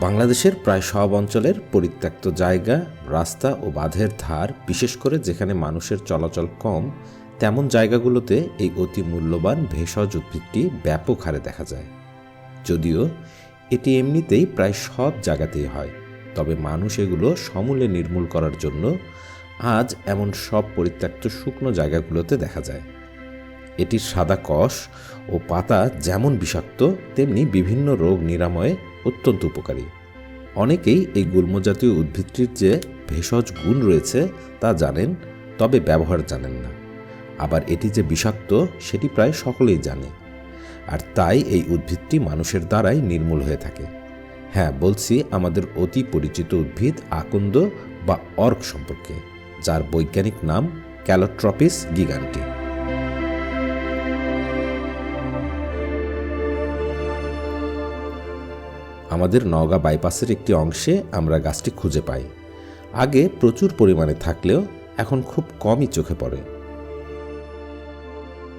বাংলাদেশের প্রায় সব অঞ্চলের পরিত্যক্ত জায়গা, রাস্তা ও বাঁধের ধার, বিশেষ করে যেখানে মানুষের চলাচল কম, তেমন জায়গাগুলোতে এই অতি মূল্যবান ভেষজ উদ্ভিদটি ব্যাপক হারে দেখা যায়। যদিও, এটি এমনিতেই প্রায় সব জায়গাতেই হয়, তবে মানুষ এগুলো সমূলে নির্মূল করার জন্য আজ এমন সব পরিত্যক্ত শুকনো জায়গাগুলোতে দেখা যায়। এটির সাদা কষ ও পাতা যেমন বিষাক্ত, তেমনি বিভিন্ন রোগ নিরাময়ে অত্যন্ত উপকারী। অনেকেই এই গুল্মজাতীয় উদ্ভিদটির যে ভেষজ গুণ রয়েছে তা জানেন, তবে ব্যবহার জানেন না। আবার এটি যে বিষাক্ত, সেটি প্রায় সকলেই জানে। আর তাই এই উদ্ভিদটি মানুষের দ্বারাই নির্মূল হয়ে থাকে। হ্যাঁ বলছি আমাদের অতি পরিচিত উদ্ভিদ আকন্দ বা অর্ক সম্পর্কে, যার বৈজ্ঞানিক নাম ক্যালোট্রপিস গিগান্টি। আমাদের নওগাঁ বাইপাসের একটি অংশে আমরা গাছটি খুঁজে পাই। আগে প্রচুর পরিমাণে থাকলেও এখন খুব কমই চোখে পড়ে।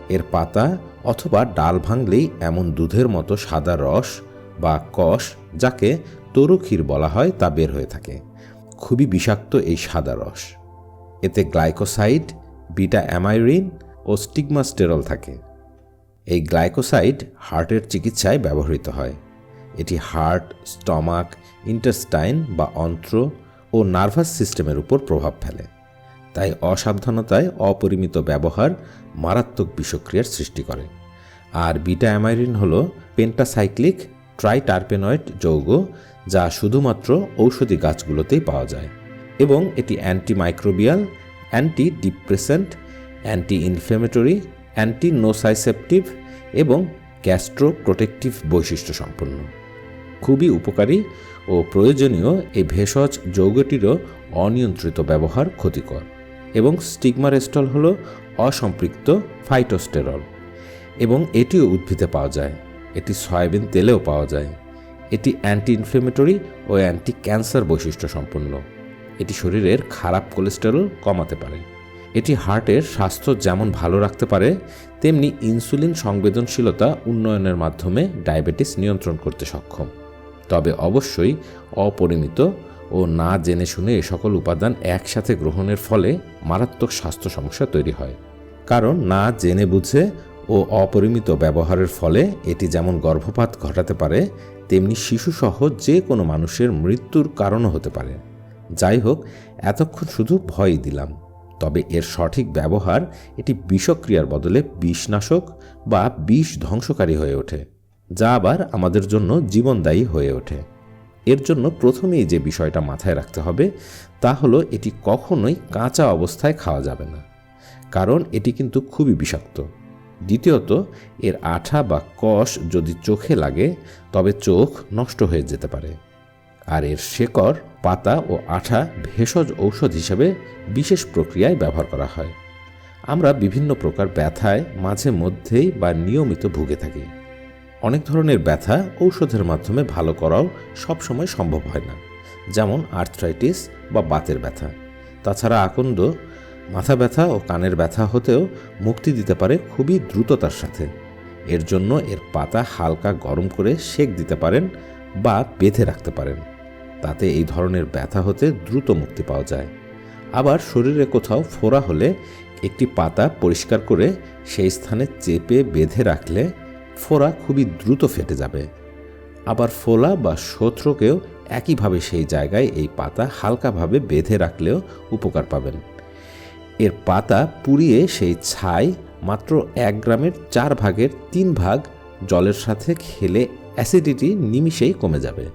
এর পাতা অথবা ডাল ভাঙলেই এমন দুধের মতো সাদা রস বা কষ, যাকে তরুক্ষীর বলা হয়, তা বের হয়ে থাকে। খুবই বিষাক্ত এই সাদা রস। এতে গ্লাইকোসাইড, বিটা অ্যামাইরিন ও স্টিগমাস্টেরল থাকে। এই গ্লাইকোসাইড হার্টের চিকিৎসায় ব্যবহৃত হয়। এটি হার্ট, স্টমাক, ইন্টেস্টাইন বা অন্ত্র ও নার্ভাস সিস্টেমের উপর প্রভাব ফেলে। তাই অসাবধানতায় অপরিমিত ব্যবহার মারাত্মক বিষক্রিয়ার সৃষ্টি করে। আর বিটা অ্যামাইরিন হল পেন্টাসাইক্লিক ট্রাইটারপেনয়েড যৌগ যা শুধুমাত্র ঔষধি গাছগুলোতেই পাওয়া যায় এবং এটি antimicrobial anti depressant anti inflammatory anti nociceptive এবং গ্যাস্ট্রো প্রোটেকটিভ বৈশিষ্ট্য সম্পন্ন খুবই উপকারী ও প্রয়োজনীয় এই ভেষজ যৌগটিরও অনিয়ন্ত্রিত ব্যবহার ক্ষতিকর এবং স্টিগমারেস্টল হল অসম্পৃক্ত ফাইটোস্টেরল এবং এটিও উদ্ভিদে পাওয়া যায়। এটি সয়াবিন তেলেও পাওয়া যায়। এটি অ্যান্টি ইনফ্লেমেটরি ও অ্যান্টি ক্যান্সার বৈশিষ্ট্য সম্পন্ন। এটি শরীরের খারাপ কোলেস্টেরল কমাতে পারে। এটি হার্টের স্বাস্থ্য যেমন ভালো রাখতে পারে, তেমনি ইনসুলিন সংবেদনশীলতা উন্নয়নের মাধ্যমে ডায়াবেটিস নিয়ন্ত্রণ করতে সক্ষম। তবে অবশ্যই অপরিমিত ও না জেনে শুনে এ সকল উপাদান একসাথে গ্রহণের ফলে মারাত্মক স্বাস্থ্য সমস্যা তৈরি হয়। কারণ না জেনে বুঝে ও অপরিমিত ব্যবহারের ফলে এটি যেমন গর্ভপাত ঘটাতে পারে, তেমনি শিশুসহ যে কোনো মানুষের মৃত্যুর কারণও হতে পারে। যাই হোক, এতক্ষণ শুধু ভয়ই দিলাম। তবে এর সঠিক ব্যবহার এটি বিষক্রিয়ার বদলে বিষনাশক বা বিষ ধ্বংসকারী হয়ে ওঠে। যা আবার আমাদের জন্য জীবনদায়ী হয়ে ওঠে। এর জন্য প্রথমেই যে বিষয়টা মাথায় রাখতে হবে, তা হলো এটি কখনোই কাঁচা অবস্থায় খাওয়া যাবে না। কারণ এটি কিন্তু খুবই বিষাক্ত। দ্বিতীয়ত, এর আঠা বা কষ যদি চোখে লাগে, তবে চোখ নষ্ট হয়ে যেতে পারে। আর এর শেকড়, পাতা ও আঠা ভেষজ ঔষধ হিসেবে বিশেষ প্রক্রিয়ায় ব্যবহার করা হয়। আমরা বিভিন্ন প্রকার ব্যথায় মাঝে মধ্যেই বা নিয়মিত ভুগে থাকি। অনেক ধরনের ব্যথা ঔষধের মাধ্যমে ভালো করাও সবসময় সম্ভব হয় না, যেমন আর্থ্রাইটিস বা বাতের ব্যথা। তাছাড়া আকন্দ, মাথা ব্যথা ও কানের ব্যথা হতেও মুক্তি দিতে পারে খুবই দ্রুততার সাথে। এর জন্য এর পাতা হালকা গরম করে সেক দিতে পারেন বা বেঁধে রাখতে পারেন। তাতে এই ধরনের ব্যথা হতে দ্রুত মুক্তি পাওয়া যায়। আবার শরীরে কোথাও ফোড়া হলে একটি পাতা পরিষ্কার করে সেই স্থানে চেপে বেঁধে রাখলে ফোড়া খুবই দ্রুত ফেটে যাবে। আবার ফোলা বা শত্রুকেও একইভাবে সেই জায়গায় এই পাতা হালকাভাবে বেঁধে রাখলেও উপকার পাবেন। এর পাতা পুড়িয়ে সেই ছাই মাত্র এক গ্রামের চার ভাগের তিন ভাগ জলের সাথে খেলে অ্যাসিডিটি নিমিষেই কমে যাবে।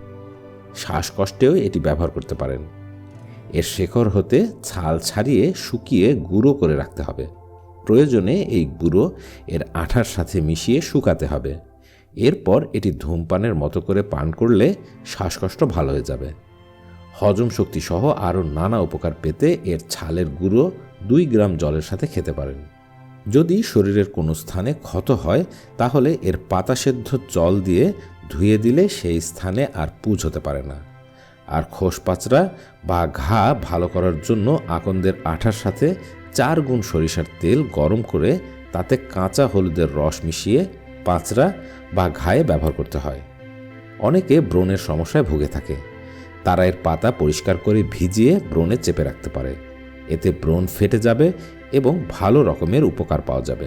শ্বাসকষ্টেও এটি ব্যবহার করতে পারেন। এর শেকড় হতে ছাল ছাড়িয়ে শুকিয়ে গুঁড়ো করে রাখতে হবে। প্রয়োজনে এই গুঁড়ো এর আঠার সাথে মিশিয়ে শুকাতে হবে। এরপর এটি ধূমপানের মতো করে পান করলে শ্বাসকষ্ট ভালো হয়ে যাবে। হজম শক্তি সহ আরও নানা উপকার পেতে এর ছালের গুঁড়ো দুই গ্রাম জলের সাথে খেতে পারেন। যদি শরীরের কোনো স্থানে ক্ষত হয়, তাহলে এর পাতা সেদ্ধ জল দিয়ে ধুয়ে দিলে সেই স্থানে আর পুজ হতে পারে না। আর খোসপাচড়া বা ঘা ভালো করার জন্য আকন্দের আঠার সাথে চার গুণ সরিষার তেল গরম করে তাতে কাঁচা হলুদের রস মিশিয়ে পাঁচড়া বা ঘায়ে ব্যবহার করতে হয়। অনেকে ব্রণের সমস্যায় ভুগে থাকে। তারা এর পাতা পরিষ্কার করে ভিজিয়ে ব্রণে চেপে রাখতে পারে। এতে ব্রণ ফেটে যাবে এবং ভালো রকমের উপকার পাওয়া যাবে।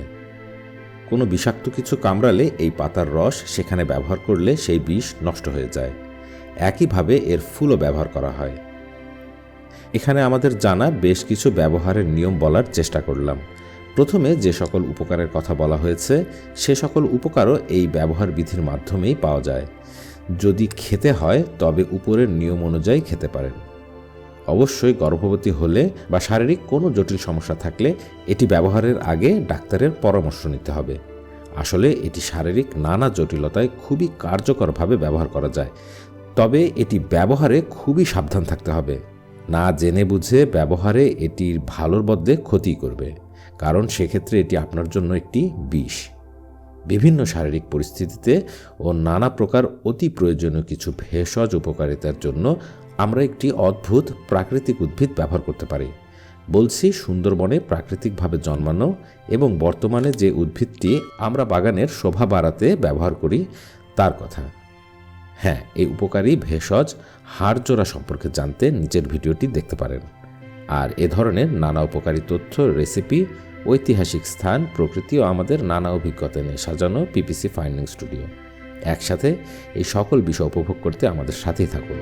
কোনো বিষাক্ত কিছু কামড়ালে এই পাতার রস সেখানে ব্যবহার করলে সেই বিষ নষ্ট হয়ে যায়। একইভাবে এর ফুলও ব্যবহার করা হয়। এখানে আমাদের জানা বেশ কিছু ব্যবহারের নিয়ম বলার চেষ্টা করলাম। প্রথমে যে সকল উপকারের কথা বলা হয়েছে, সে সকল উপকারও এই ব্যবহার বিধির মাধ্যমেই পাওয়া যায়। যদি খেতে হয়, তবে উপরের নিয়ম অনুযায়ী খেতে পারেন। অবশ্যই গর্ভবতী হলে বা শারীরিক কোনো জটিল সমস্যা থাকলে এটি ব্যবহারের আগে ডাক্তারের পরামর্শ নিতে হবে। আসলে এটি শারীরিক নানা জটিলতায় খুবই কার্যকরভাবে ব্যবহার করা যায়। তবে এটি ব্যবহারে খুবই সাবধান থাকতে হবে। না জেনে বুঝে ব্যবহারে এটির ভালোর বদলে ক্ষতি করবে, কারণ সেক্ষেত্রে এটি আপনার জন্য একটি বিষ। বিভিন্ন শারীরিক পরিস্থিতিতে ও নানা প্রকার অতি প্রয়োজনীয় কিছু ভেষজ উপকারিতার জন্য আমরা একটি অদ্ভুত প্রাকৃতিক উদ্ভিদ ব্যবহার করতে পারি। বলছি সুন্দরবনে প্রাকৃতিকভাবে জন্মানো এবং বর্তমানে যে উদ্ভিদটি আমরা বাগানের শোভা বাড়াতে ব্যবহার করি, তার কথা। হ্যাঁ এই উপকারী ভেষজ হাড়জোড়া সম্পর্কে জানতে নিচের ভিডিওটি দেখতে পারেন। আর এ ধরনের নানা উপকারী তথ্য, রেসিপি, ঐতিহাসিক স্থান, প্রকৃতি ও আমাদের নানা অভিজ্ঞতা নিয়ে সাজানো পিপিসি ফাইন্ডিং স্টুডিও। একসাথে এই সকল বিষয় উপভোগ করতে আমাদের সাথেই থাকুন।